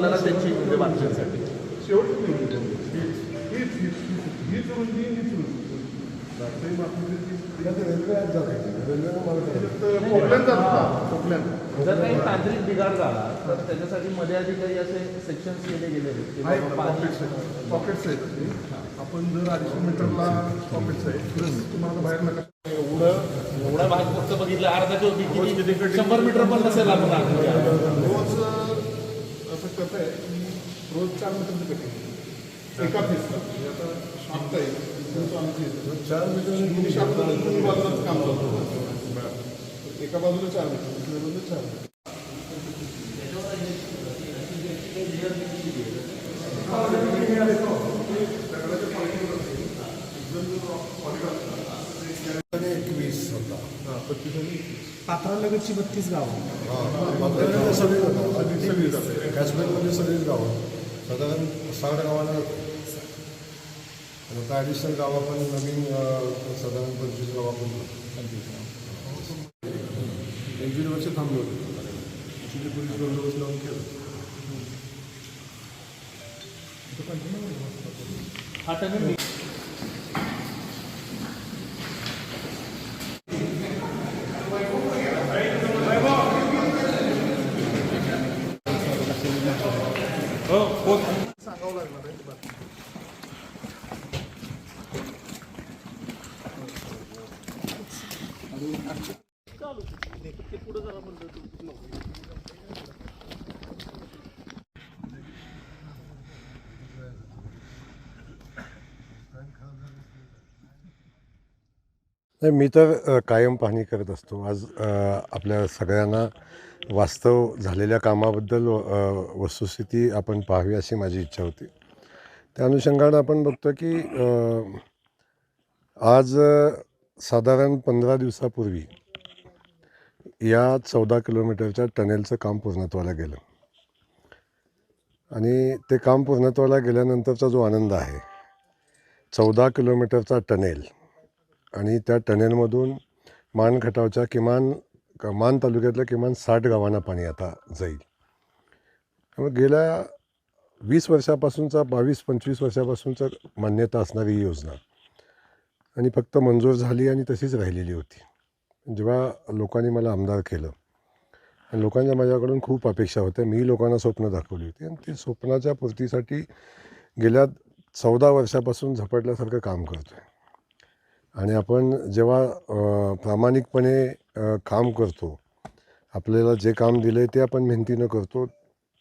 मला कोकल्यान जातात कोकल्यान जर काही तांत्रिक बिघाड झाला तर त्याच्यासाठी मध्ये आधी काही असे सेक्शन्स केले गेले आहे आपण जर अडीचशे मीटरला पॉकेट्स आहेत तुम्हाला बाहेर नका एवढं एवढा भाग फक्त बघितला अर्धा किलो किती शंभर मीटर पण नसेल. रोज असं कसं आहे की रोज चार मीटरचं एका पीसला म्हणजे आता शांत आहे इथून तो आमची येतो. चार मीटर बाजूलाच काम चालतं. एका बाजूला चार मीटर दुसऱ्या बाजूला चार मीटर. हां पात्रालगतची बत्तीस गावं. सगळे होता सगळी जाते काश्मीरमध्ये सगळीच गावं. साधारण साठ गावांना आता ॲडिशनल गावं पण नवीन साधारण पंचवीस गावं पण एक दीड वर्ष थांबलो होतो. ॲक्च्युली पोलीस बंदोबस्त लावून केलं. हा नाही मी तर कायम पाहणी करत असतो. आज आपल्या सगळ्यांना वास्तव झालेल्या कामाबद्दल वस्तुस्थिती आपण पाहावी अशी माझी इच्छा होती. त्या अनुषंगानं आपण बघतो की आज साधारण पंधरा दिवसापूर्वी या चौदा किलोमीटरच्या टनेलचं काम पूर्णत्वाला गेलं. आणि ते काम पूर्णत्वाला गेल्यानंतरचा जो आनंद आहे चौदा किलोमीटरचा टनेल आणि त्या टनेलमधून मान खटावच्या किमान मान तालुक्यातल्या किमान साठ गावांना पाणी आता जाईल. त्यामुळे गेल्या वीस वर्षापासूनचा बावीस पंचवीस वर्षापासूनचा मान्यता असणारी ही योजना. आणि फक्त मंजूर झाली आणि तशीच राहिलेली होती. जेव्हा लोकांनी मला आमदार केलं आणि लोकांच्या माझ्याकडून खूप अपेक्षा होत्या. मी लोकांना स्वप्न दाखवली होती आणि ते स्वप्नाच्या पूर्तीसाठी गेल्या चौदा वर्षापासून झपटल्यासारखं काम करतो आहे आणि आपण जेव्हा प्रामाणिकपणे काम करतो आपल्याला जे काम दिलं आहे ते आपण मेहनतीनं करतो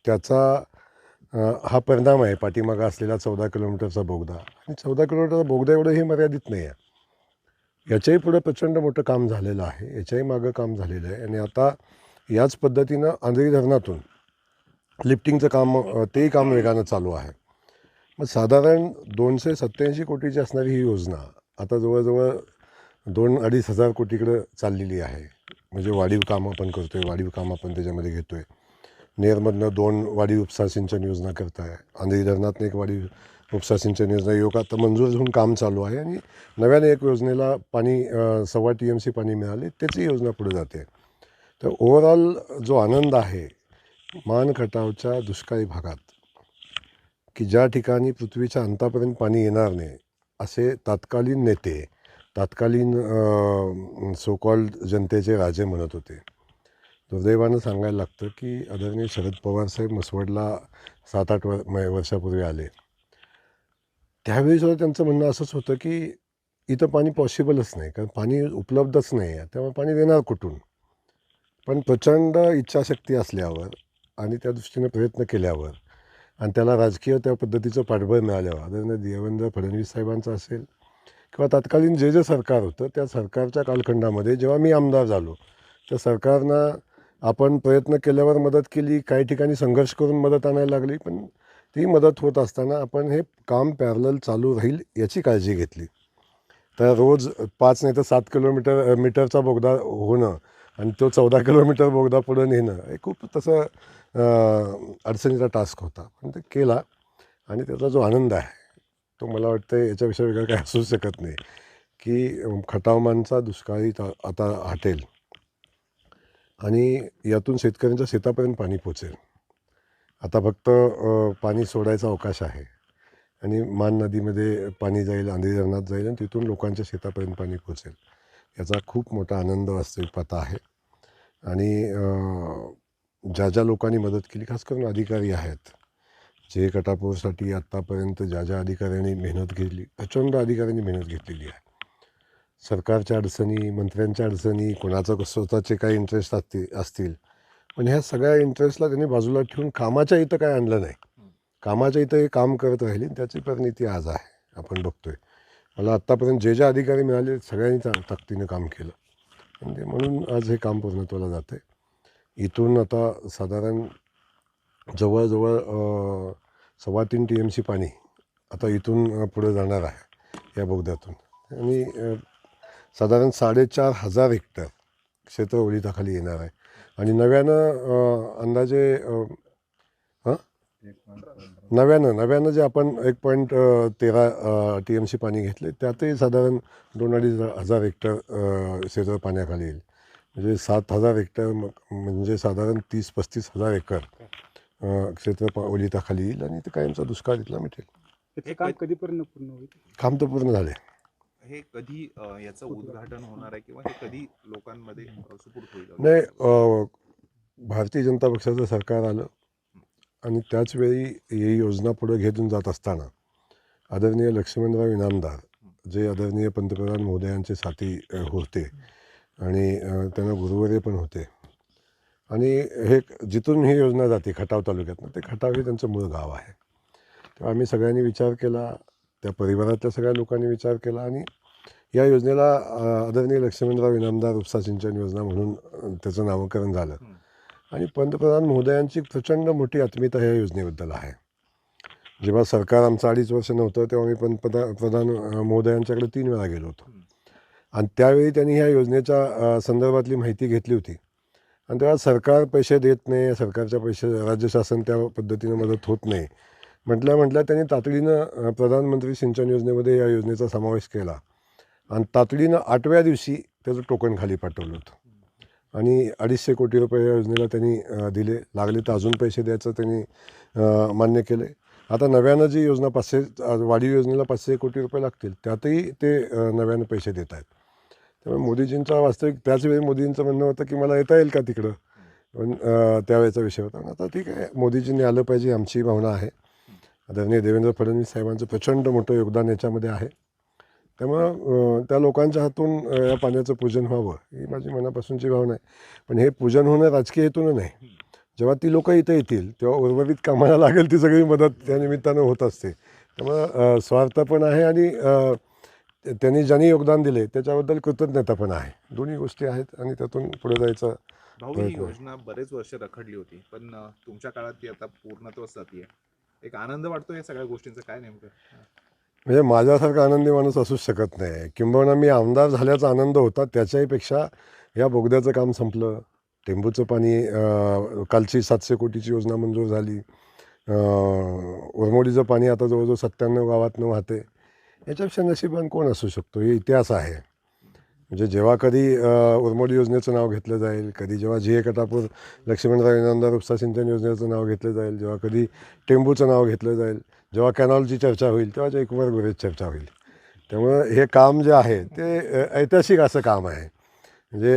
त्याचा हा परिणाम आहे. पाठीमागा असलेला चौदा किलोमीटरचा बोगदा. आणि चौदा किलोमीटरचा बोगदा एवढंही मर्यादित नाही आहे. याच्याही पुढे प्रचंड मोठं काम झालेलं आहे. याच्याही मागं काम झालेलं आहे. आणि आता याच पद्धतीनं आंधळी धरणातून लिफ्टिंगचं काम तेही काम वेगानं चालू आहे. मग साधारण दोनशे सत्त्याऐंशी कोटीची असणारी ही योजना आता जवळजवळ दोन अडीच हजार कोटीकडं चाललेली आहे. म्हणजे वाढीव काम आपण करतो आहे वाढीव काम आपण त्याच्यामध्ये घेतो आहे नेरमधनं दोन वाडी उपसा सिंचन योजना करत आहे आंधळी धरणातनं एक वाडी उपसा सिंचन योजना योग आता मंजूर होऊन काम चालू आहे आणि नव्याने एक योजनेला पाणी सव्वा टी एम सी पाणी मिळाले त्याची योजना पुढे जाते. तर ओव्हरऑल जो आनंद आहे मान खटावच्या दुष्काळी भागात की ज्या ठिकाणी पृथ्वीच्या अंतापर्यंत पाणी येणार नाही असे तात्कालीन नेते तात्कालीन सोकॉल्ड जनतेचे राजे म्हणत होते. दुर्दैवानं सांगायला लागतं की आदरणीय शरद पवार साहेब मसवडला सात आठ वर वर्षापूर्वी आले. त्यावेळी सुद्धा त्यांचं म्हणणं असंच होतं की इथं पाणी पॉसिबलच नाही कारण पाणी उपलब्धच नाही आहे. त्यामुळे पाणी देणार कुठून? पण प्रचंड इच्छाशक्ती असल्यावर आणि त्या दृष्टीने प्रयत्न केल्यावर आणि त्याला राजकीय त्या पद्धतीचं पाठबळ मिळाल्यावर आदरणीय देवेंद्र फडणवीस साहेबांचं असेल किंवा तत्कालीन जे जे सरकार होतं त्या सरकारच्या कालखंडामध्ये जेव्हा मी आमदार झालो त्या सरकारनं आपण प्रयत्न केल्यावर मदत केली काही ठिकाणी संघर्ष करून मदत आणायला लागली पण ती मदत होत असताना आपण हे काम पॅरल चालू राहील याची काळजी घेतली. तर रोज पाच नाही तर सात किलोमीटर मीटरचा बोगदा होणं आणि तो चौदा किलोमीटर बोगदा पुढं नेणं हे खूप तसं अडचणीचा टास्क होता. पण ते केला आणि त्याचा जो आनंद आहे तो मला वाटतं याच्याविषयी वेगळं काही असूच शकत नाही की खटावमानचा दुष्काळी आता हटेल. आणि यातून शेतकऱ्यांच्या शेतापर्यंत पाणी पोचेल. आता फक्त पाणी सोडायचा अवकाश आहे. आणि मान नदीमध्ये पाणी जाईल आंधी धरणात जाईल आणि तिथून लोकांच्या शेतापर्यंत पाणी पोचेल. याचा खूप मोठा आनंद वास्तविक पाहता आहे. आणि ज्या ज्या लोकांनी मदत केली खास करून अधिकारी आहेत जे कटापूरसाठी आत्तापर्यंत ज्या ज्या अधिकाऱ्यांनी मेहनत घेतली प्रचंड अधिकाऱ्यांनी मेहनत घेतलेली आहे. सरकारच्या अडचणी मंत्र्यांच्या अडचणी कोणाचं स्वतःचे काही इंटरेस्ट असतील असतील. पण ह्या सगळ्या इंटरेस्टला त्यांनी बाजूला ठेवून कामाच्या इथं काय आणलं नाही. कामाच्या इथं हे काम करत राहिली त्याची परिणिती आज आहे आपण बघतोय. मला आत्तापर्यंत जे जे अधिकारी मिळाले सगळ्यांनी चा- ताकदीनं काम केलं. ते म्हणून आज हे काम पूर्णत्वाला जातं आहे इथून आता साधारण जवळजवळ सव्वा तीन टी एम सी पाणी आता इथून पुढे जाणार आहे या बोगद्यातून. आणि साधारण साडेचार हजार हेक्टर क्षेत्र ओलिताखाली येणार आहे. आणि नव्यानं अंदाजे हां? नव्यानं नव्यानं जे आपण एक पॉईंट तेरा टी एम सी पाणी घेतले त्यातही साधारण दोन अडीच हजार हेक्टर क्षेत्र पाण्याखाली येईल. म्हणजे सात हजार हेक्टर म्हणजे साधारण तीस पस्तीस हजार एकर क्षेत्र पा ओलिताखाली येईल आणि ते कायमचा दुष्काळ तिथला मिटेल. काम कधीपर्यंत पूर्ण होईल? काम तर पूर्ण झाले हे कधी याचं उद्घाटन होणार आहे किंवा हे कधी लोकांमध्ये अ, सुपूर्द होईल? नाही भारतीय जनता पक्षाचं सरकार आलं आणि त्याचवेळी ही योजना पुढे घेऊन जात असताना आदरणीय लक्ष्मणराव इनामदार जे आदरणीय पंतप्रधान महोदयांचे साथी होते आणि त्यांना गुरुवर्य पण होते. आणि हे जिथून ही योजना जाते खटाव तालुक्यातनं ते खटाव हे त्यांचं मूळ गाव आहे. तेव्हा आम्ही सगळ्यांनी विचार केला त्या परिवारातल्या सगळ्या लोकांनी विचार केला आणि या योजनेला आदरणीय लक्ष्मणराव इनामदार उपसा सिंचन योजना म्हणून त्याचं नामकरण झालं. आणि पंतप्रधान महोदयांची प्रचंड मोठी आत्मीयता ह्या योजनेबद्दल आहे. जेव्हा सरकार आमचं अडीच वर्ष नव्हतं तेव्हा मी पंतप्रधान प्रधान महोदयांच्याकडे तीन वेळा गेलो होतो. आणि त्यावेळी त्यांनी ह्या योजनेच्या संदर्भातली माहिती घेतली होती. आणि तेव्हा सरकार पैसे देत नाही सरकारच्या पैसे राज्य शासन त्या पद्धतीनं मदत होत नाही. म्हटल्या म्हटल्या त्यांनी तातडीनं प्रधानमंत्री सिंचन योजनेमध्ये या योजनेचा समावेश केला. आणि तातडीनं आठव्या दिवशी त्याचं टोकन खाली पाठवलं होतं. आणि अडीचशे कोटी रुपये या योजनेला त्यांनी दिले. लागले तर अजून पैसे द्यायचं त्यांनी मान्य केले. आता नव्यानं जी योजना पाचशे वाढीव योजनेला पाचशे कोटी रुपये लागतील त्यातही ते नव्यानं पैसे देत आहेत. त्यामुळे मोदीजींचा वास्तविक त्याच वेळी मोदींचं म्हणणं होतं की मला येता येईल का तिकडं? पण त्यावेळेचा विषय होता. आता ठीक आहे. मोदीजींनी आलं पाहिजे आमची भावना आहे. आदरणीय देवेंद्र फडणवीस साहेबांचं प्रचंड मोठं योगदान याच्यामध्ये आहे. त्यामुळं त्या लोकांच्या हातून या पाण्याचं पूजन व्हावं ही माझी मनापासूनची भावना आहे. पण हे पूजन होणं राजकीय हेतून नाही. जेव्हा ती लोकं इथं येतील तेव्हा उर्वरित कामाला लागेल ती सगळी मदत त्या निमित्तानं होत असते. त्यामुळं स्वार्थ पण आहे आणि त्यांनी ज्यांनी योगदान दिले त्याच्याबद्दल कृतज्ञता पण आहे. दोन्ही गोष्टी आहेत आणि त्यातून पुढे जायचं ही योजना बरेच वर्ष रखडली होती पण तुमच्या काळात ती आता पूर्णत्वच जाते एक आनंद वाटतो या सगळ्या गोष्टींचा काय नेमकं? म्हणजे माझ्यासारखा आनंदी माणूस असूच शकत नाही. किंबहुना मी आमदार झाल्याचा आनंद होता त्याच्याहीपेक्षा या बोगद्याचं काम संपलं. टेंबूचं पाणी कालची सातशे कोटीची योजना मंजूर झाली. उरमोडीचं पाणी आता जवळजवळ सत्त्याण्णव गावातनं वाहते. याच्यापेक्षा नशिबान कोण असू शकतो? हे इतिहास आहे. म्हणजे जेव्हा कधी उरमोडी योजनेचं नाव घेतलं जाईल कधी जेव्हा जी ए कटापूर लक्ष्मणराव इनामदार उपसा सिंचन योजनेचं नाव घेतलं जाईल जेव्हा कधी टेंबूचं नाव घेतलं जाईल जेव्हा कॅनॉलची चर्चा होईल तेव्हा जयकुमार गोरेच चर्चा होईल. त्यामुळं हे काम जे आहे ते ऐतिहासिक असं काम आहे. म्हणजे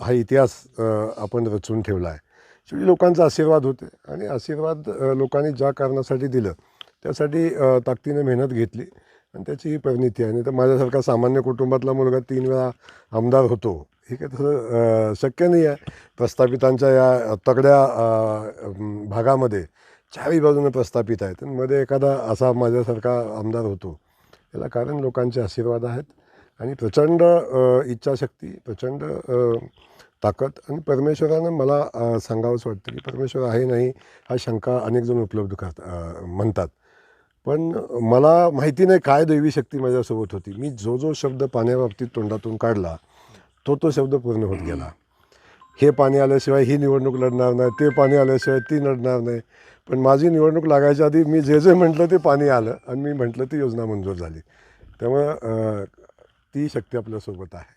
हा इतिहास आपण रचून ठेवला आहे शेवटी लोकांचा आशीर्वाद होते आणि आशीर्वाद लोकांनी ज्या कारणासाठी दिलं त्यासाठी ताकदीने मेहनत घेतली. आणि त्याची ही परिणिती आहे. नाही तर माझ्यासारखा सामान्य कुटुंबातला मुलगा तीन वेळा आमदार होतो. हे काय तसं शक्य नाही आहे. प्रस्थापितांच्या या तगड्या भागामध्ये चारही बाजूने प्रस्थापित आहेत. मध्ये एखादा असा माझ्यासारखा आमदार होतो. याला कारण लोकांचे आशीर्वाद आहेत. आणि प्रचंड इच्छाशक्ती प्रचंड ताकद आणि परमेश्वरानं मला सांगावंच वाटतं की परमेश्वर आहे नाही हा शंका अनेक जण उपलब्ध करत म्हणतात. पण मला माहिती नाही काय दैवी शक्ती माझ्यासोबत होती. मी जो जो शब्द पाण्याबाबतीत तोंडातून काढला तो तो शब्द पूर्ण होत गेला. हे पाणी आल्याशिवाय ही निवडणूक लढणार नाही ते पाणी आल्याशिवाय ती लढणार नाही. पण माझी निवडणूक लागायच्या आधी मी जे जे म्हटलं ते पाणी आलं आणि मी म्हटलं ती योजना मंजूर झाली. त्यामुळं ती शक्ती आपल्यासोबत आहे.